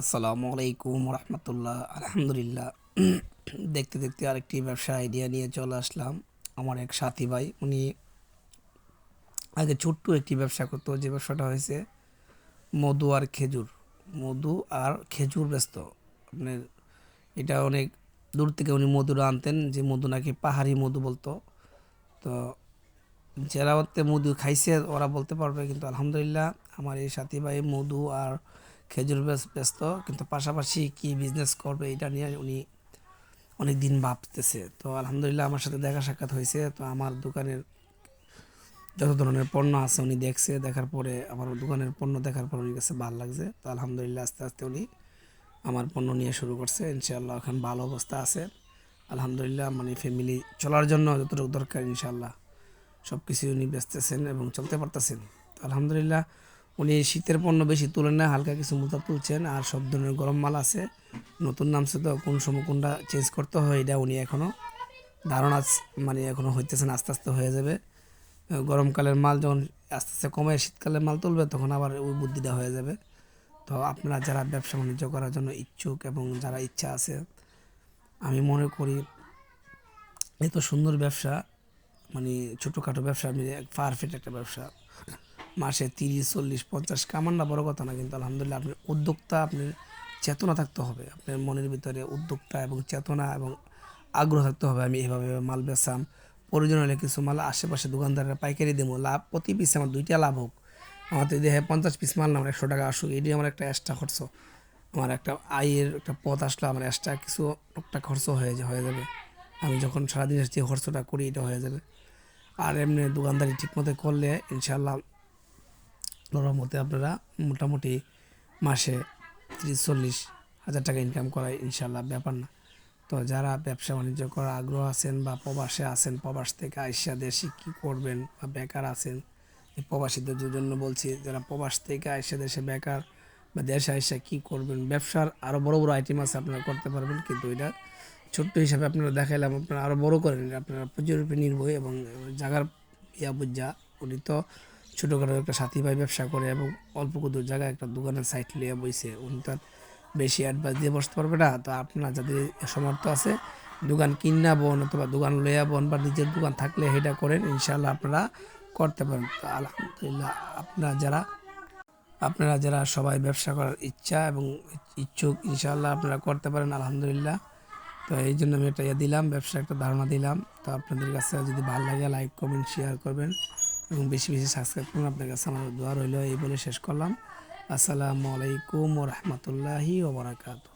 আসসালামু আলাইকুম রহমতুল্লাহ আলহামদুলিল্লাহ। দেখতে দেখতে আরেকটি ব্যবসা আইডিয়া নিয়ে চলে আসলাম। আমার এক সাথী ভাই, উনি আগে ছোট্ট একটি ব্যবসা করতো, যে ব্যবসাটা হয়েছে মধু আর খেজুর। মধু আর খেজুর ব্যস্ত। আপনার এটা অনেক দূর থেকে উনি মধুরা আনতেন, যে মধু নাকি পাহাড়ি মধু বলতো। তো যারা মধু খাইছে, ওরা বলতে পারবে, কিন্তু আলহামদুলিল্লাহ, আমার এই সাথী ভাই মধু আর খেজুর ব্যস্ত, কিন্তু পাশাপাশি কি বিজনেস করবে এটা নিয়ে উনি অনেক দিন ভাবতেছে। তো আলহামদুলিল্লাহ আমার সাথে দেখা সাক্ষাৎ হয়েছে। তো আমার দোকানের যত ধরনের পণ্য আছে উনি দেখছে, দেখার পরে আমার দোকানের পণ্য দেখার পর উনি কাছে ভালো লাগছে। তো আলহামদুলিল্লাহ আস্তে আস্তে উনি আমার পণ্য নিয়ে শুরু করছে। ইনশাআল্লাহ এখন ভালো অবস্থা আছে। আলহামদুলিল্লাহ মানে ফ্যামিলি চলার জন্য যতটুকু দরকার ইনশাআল্লাহ সব কিছু উনি বেচতেছেন এবং চলতে পারতেছেন। আলহামদুলিল্লাহ উনি শীতের পণ্য বেশি তুলেন না, হালকা কিছু মোটা তুলছেন আর সব ধরনের গরম মাল আছে। নতুন নামছে তো কোন সময় কোনটা চেঞ্জ করতে হয়, এটা উনি এখনও ধারণা মানে এখনও হইতেছেন আস্তে আস্তে হয়ে যাবে। গরমকালের মাল যখন আস্তে আস্তে কমে শীতকালের মাল তুলবে, তখন আবার ওই বুদ্ধিটা হয়ে যাবে। তো আপনারা যারা ব্যবসা বাণিজ্য করার জন্য ইচ্ছুক এবং যারা ইচ্ছা আছে, আমি মনে করি এত সুন্দর ব্যবসা মানে ছোটোখাটো ব্যবসা, আমি পারফেক্ট একটা ব্যবসা। মাসে তিরিশ, চল্লিশ, পঞ্চাশ, কামান না বড় কথা না, কিন্তু আলহামদুলিল্লাহ আপনার উদ্যোক্তা আপনার চেতনা থাকতে হবে। আপনার মনের ভিতরে উদ্যোক্তা এবং চেতনা এবং আগ্রহ থাকতে হবে। আমি এভাবে মাল বেচাম প্রয়োজন হলে কিছু মাল আশেপাশে দোকানদাররা পাইকারি দেবো। লাভ প্রতি পিসে আমার দুইটা লাভ হোক। আমার তো দেখে পঞ্চাশ পিস মাল না, আমার একশো টাকা আসুক। এটি আমার একটা এক্সট্রা খরচ। আমার একটা আয়ের একটা পথ আসলো, আমার এক্সট্রা কিছু একটা খরচ হয়ে হয়ে যাবে। আমি যখন সারাদিন যে খরচটা করি, এটা হয়ে যাবে। আর এমনি দোকানদারি ঠিকমতো করলে ইনশাল্লাহ আল্লাহর মতে আপনারা মোটামুটি মাসে তিরিশ চল্লিশ হাজার টাকা ইনকাম করাই ইনশাল্লাহ ব্যাপার না। তো যারা ব্যবসা বাণিজ্য করার আগ্রহ আছেন বা প্রবাসে আছেন, প্রবাস থেকে আইসা দেশে কী করবেন বা বেকার আছেন প্রবাসীদের জন্য বলছি, যারা প্রবাস থেকে আইসা দেশে বেকার বা দেশে আইসা কী করবেন, ব্যবসার আরও বড় বড় আইটেম আছে আপনারা করতে পারবেন, কিন্তু এটা ছোট্ট হিসাবে আপনারা দেখাইলাম, আপনারা আরও বড় করেন, আপনারা পুজোর উপরে নির্ভর এবং জাগার ইয়া বুঝা উনি তো ছোটোখাটো একটা সাথী ভাই ব্যবসা করে এবং অল্প কুদুর জায়গায় একটা দোকানের সাইট লিয়ে বইছে। উনি তো আর বেশি অ্যাডভাইস দিয়ে বসতে পারবে না। তো আপনার যাদের সমর্থ আছে, দোকান কিনা বোন অথবা দোকান লইয়া বোন বা নিজের দোকান থাকলে সেটা করেন ইনশাল্লাহ আপনারা করতে পারেন তো আলহামদুলিল্লাহ আপনারা যারা আপনারা যারা সবাই ব্যবসা করার ইচ্ছা এবং ইচ্ছুক ইনশাল্লাহ আপনারা করতে পারেন আলহামদুলিল্লাহ। তো এই জন্য আমি এটা ইয়ে দিলাম ব্যবসা একটা ধারণা দিলাম। তো আপনাদের কাছে যদি ভালো লাগে লাইক কমেন্ট শেয়ার করবেন। এবং বেশি বেশি সাবস্ক্রাইব করুন। আপনার কাছে আমার দোয়া রইল। এই বলে শেষ করলাম। আসসালামু আলাইকুম রহমতুল্লাহি ওবরাকাতু